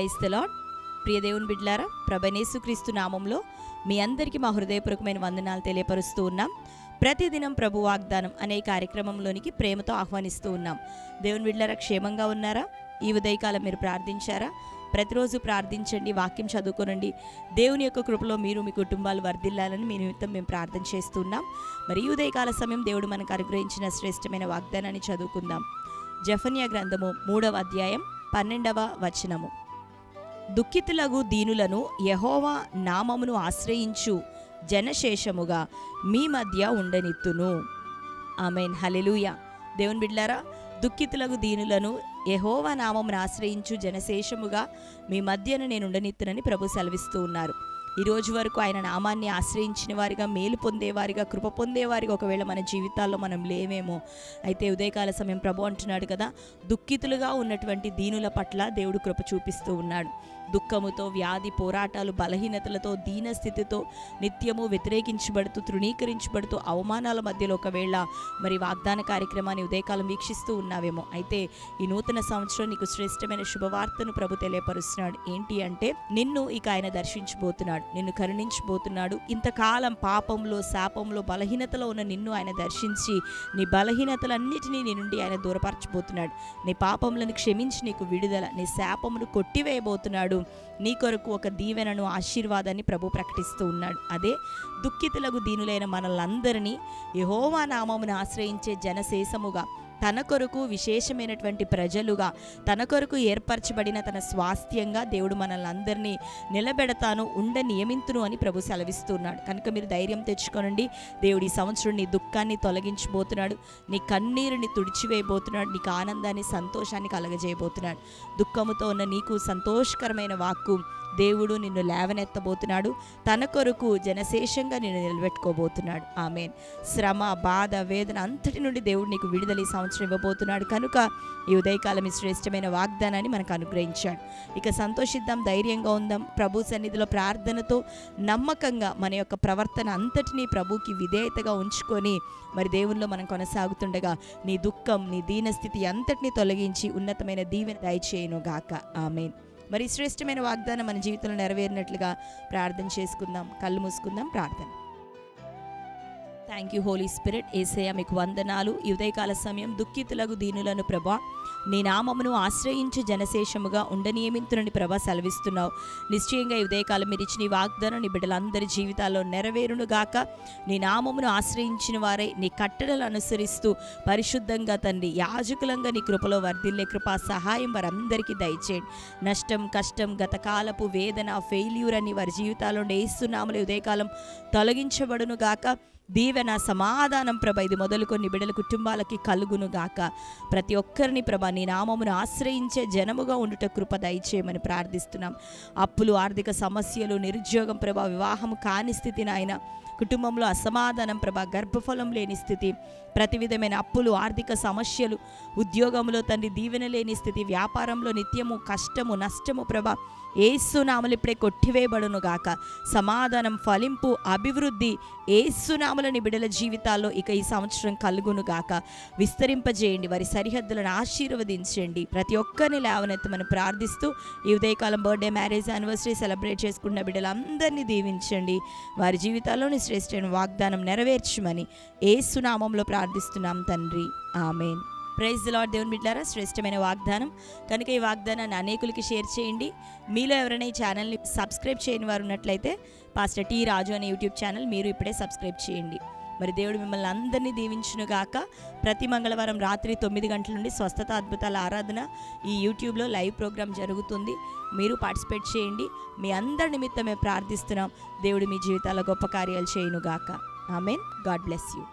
Praise తెలాడ్ ప్రియ దేవుని బిడ్లారా ప్రభనేసుక్రీస్తు నామంలో మీ అందరికీ మా హృదయపూర్వకమైన వందనాలు తెలియపరుస్తూ ఉన్నాం. ప్రతిదినం ప్రభు వాగ్దానం అనే కార్యక్రమంలోనికి ప్రేమతో ఆహ్వానిస్తూ ఉన్నాం. దేవుని బిడ్లారా క్షేమంగా ఉన్నారా? ఈ ఉదయకాలం మీరు ప్రార్థించారా? ప్రతిరోజు ప్రార్థించండి వాక్యం చదువుకోనండి. దేవుని యొక్క కృపలో మీరు మీ కుటుంబాలు వర్ధిల్లాలని మీ నిమిత్తం మేము ప్రార్థన చేస్తున్నాం. మరి ఈ ఉదయకాల సమయం దేవుడు మనకు అనుగ్రహించిన శ్రేష్టమైన వాగ్దానాన్ని చదువుకుందాం. జఫన్యా గ్రంథము మూడవ అధ్యాయం పన్నెండవ వచనము. దుఃఖితులగు దీనులను యహోవా నామమును ఆశ్రయించు జనశేషముగా మీ మధ్య ఉండనిత్తును. ఆమెన్. హలెలూయ దేవుని బిడ్లారా దుఃఖితులకు దీనులను యహోవా నామమును ఆశ్రయించు జనశేషముగా మీ మధ్యన నేను ఉండనిత్తునని ప్రభు సెలవిస్తూ ఉన్నారు. ఈ రోజు వరకు ఆయన నామాన్ని ఆశ్రయించిన వారిగా మేలు పొందేవారిగా కృప పొందేవారిగా ఒకవేళ మన జీవితాల్లో మనం లేవేమో అయితే ఉదయకాల సమయం ప్రభు అంటున్నాడు కదా దుఃఖితులుగా ఉన్నటువంటి దీనుల పట్ల దేవుడు కృప చూపిస్తూ ఉన్నాడు. దుఃఖముతో వ్యాధి పోరాటాలు బలహీనతలతో దీనస్థితితో నిత్యము వ్యతిరేకించబడుతూ తృణీకరించబడుతూ అవమానాల మధ్యలో ఒకవేళ మరి వాగ్దాన కార్యక్రమాన్ని ఉదయకాలం వీక్షిస్తూ ఉన్నావేమో అయితే ఈ నూతన సంవత్సరం నీకు శ్రేష్టమైన శుభవార్తను ప్రభు తెలియపరుస్తున్నాడు. ఏంటి అంటే నిన్ను ఇక ఆయన దర్శించబోతున్నాడు. నిన్ను కరుణించబోతున్నాడు ఇంతకాలం పాపంలో శాపంలో బలహీనతలో ఉన్న నిన్ను ఆయన దర్శించి నీ బలహీనతలన్నిటినీ నీ నుండి ఆయన దూరపరచబోతున్నాడు. నీ పాపములను క్షమించి నీకు విడుదల నీ శాపమును కొట్టివేయబోతున్నాడు. నీ కొరకు ఒక దీవెనను ఆశీర్వాదాన్ని ప్రభు ప్రకటిస్తూ ఉన్నాడు. అదే దుఃఖితులకు దీనులైన మనలందరినీ యహోవా నామమును ఆశ్రయించే జనశేషముగా తన కొరకు విశేషమైనటువంటి ప్రజలుగా తన కొరకు ఏర్పరచబడిన తన స్వాస్థ్యంగా దేవుడు మనల్ని అందరినీ నిలబెడతాను ఉండ నియమింతును అని ప్రభు సెలవిస్తున్నాడు. కనుక మీరు ధైర్యం తెచ్చుకోనండి. దేవుడి ఈ సంవత్సరం నీ దుఃఖాన్ని తొలగించబోతున్నాడు. నీ కన్నీరుని తుడిచివేయబోతున్నాడు. నీకు ఆనందాన్ని సంతోషాన్ని కలగజేయబోతున్నాడు. దుఃఖముతో ఉన్న నీకు సంతోషకరమైన వాక్కు దేవుడు నిన్ను లేవనెత్తబోతున్నాడు. తన కొరకు జనశేషంగా నిన్ను నిలబెట్టుకోబోతున్నాడు. ఆమెన్. శ్రమ బాధ వేదన అంతటి నుండి దేవుడు నీకు విడుదల ఈ సంవత్సరం ఇవ్వబోతున్నాడు కనుక ఈ ఉదయకాలం ఈ శ్రేష్టమైన వాగ్దానాన్ని మనకు అనుగ్రహించాడు. ఇక సంతోషిద్దాం ధైర్యంగా ఉందాం. ప్రభు సన్నిధిలో ప్రార్థనతో నమ్మకంగా మన యొక్క ప్రవర్తన అంతటినీ ప్రభుకి విధేయతగా ఉంచుకొని మరి దేవుల్లో మనం కొనసాగుతుండగా నీ దుఃఖం నీ దీనస్థితి అంతటినీ తొలగించి ఉన్నతమైన దీవెన దయచేయను గాక. ఆమెన్. మరి శ్రేష్టమైన వాగ్దానం మన జీవితంలో నెరవేరినట్లుగా ప్రార్థన చేసుకుందాం కళ్ళు మూసుకుందాం ప్రార్థన. థ్యాంక్ యూ హోలీ స్పిరిట్ ఏసయ మీకు వందనాలు. ఈ ఉదయకాల సమయం దుఃఖితులకు దీనులను ప్రభా నీ నామమును ఆశ్రయించి జనశేషముగా ఉండనియమింతునని ప్రభా సెలవిస్తున్నావు. నిశ్చయంగా ఈ ఉదయకాలం మీరు ఇచ్చిన వాగ్దానం నీ బిడ్డలందరి జీవితాల్లో నెరవేరును గాక. నీ నామమును ఆశ్రయించిన వారే నీ కట్టడలు అనుసరిస్తూ పరిశుద్ధంగా తండ్రి యాజకులంగా నీ కృపలో వర్ధిల్లే కృపా సహాయం వారందరికీ దయచేయండి. నష్టం కష్టం గతకాలపు వేదన ఫెయిల్యూర్ అని వారి జీవితాల్లో వేస్తున్నాములే ఉదయకాలం తొలగించబడును గాక. దీవెన సమాధానం ప్రభ. ఇది మొదలుకొని బిడల కుటుంబాలకి కలుగును గాక. ప్రతి ఒక్కరిని ప్రభ నీ నామమును ఆశ్రయించే జనముగా ఉండుట కృప దయచేయమని ప్రార్థిస్తున్నాం. అప్పులు ఆర్థిక సమస్యలు నిరుద్యోగం ప్రభ వివాహం కాని స్థితి నాయన. కుటుంబంలో అసమాధానం ప్రభ గర్భఫలం లేని స్థితి. ప్రతి విధమైన అప్పులు ఆర్థిక సమస్యలు ఉద్యోగంలో తండ్రి దీవెన లేని స్థితి వ్యాపారంలో నిత్యము కష్టము నష్టము ప్రభ. ఏసునామలు ఇప్పుడే కొట్టివేయబడును గాక. సమాధానం ఫలింపు అభివృద్ధి ఏసునామలని బిడల జీవితాల్లో ఇక ఈ సంవత్సరం కలుగును గాక. విస్తరింపజేయండి. వారి సరిహద్దులను ఆశీర్వదించండి. ప్రతి ఒక్కరిని లేవనెత్తమని ప్రార్థిస్తూ ఈ ఉదయకాలం బర్త్డే మ్యారేజ్ యానివర్సరీ సెలబ్రేట్ చేసుకున్న బిడ్డలందరినీ దీవించండి. వారి జీవితాల్లోని శ్రేష్టమైన వాగ్దానం నెరవేర్చమని ఏసునామంలో ప్రార్థిస్తున్నాం తండ్రి. ఆమెన్. ప్రైజ్ లాడ్ దేవుని బిడ్డారా శ్రేష్టమైన వాగ్దానం. కనుక ఈ వాగ్దానాన్ని అనేకులకి షేర్ చేయండి. మీలో ఎవరైనా ఈ ఛానల్ని సబ్స్క్రైబ్ చేయని వారు ఉన్నట్లయితే పాస్టర్ టీ రాజు అనే యూట్యూబ్ ఛానల్ మీరు ఇప్పుడే సబ్స్క్రైబ్ చేయండి. మరి దేవుడు మిమ్మల్ని అందరినీ దీవించును గాక. ప్రతి మంగళవారం రాత్రి తొమ్మిది గంటల నుండి స్వస్థత అద్భుతాల ఆరాధన ఈ యూట్యూబ్లో లైవ్ ప్రోగ్రామ్ జరుగుతుంది. మీరు పార్టిసిపేట్ చేయండి. మీ అందరి నిమిత్తమే ప్రార్థిస్తున్నాం. దేవుడు మీ జీవితాల్లో గొప్ప కార్యాలు చేయను గాక. ఆమెన్. God bless you.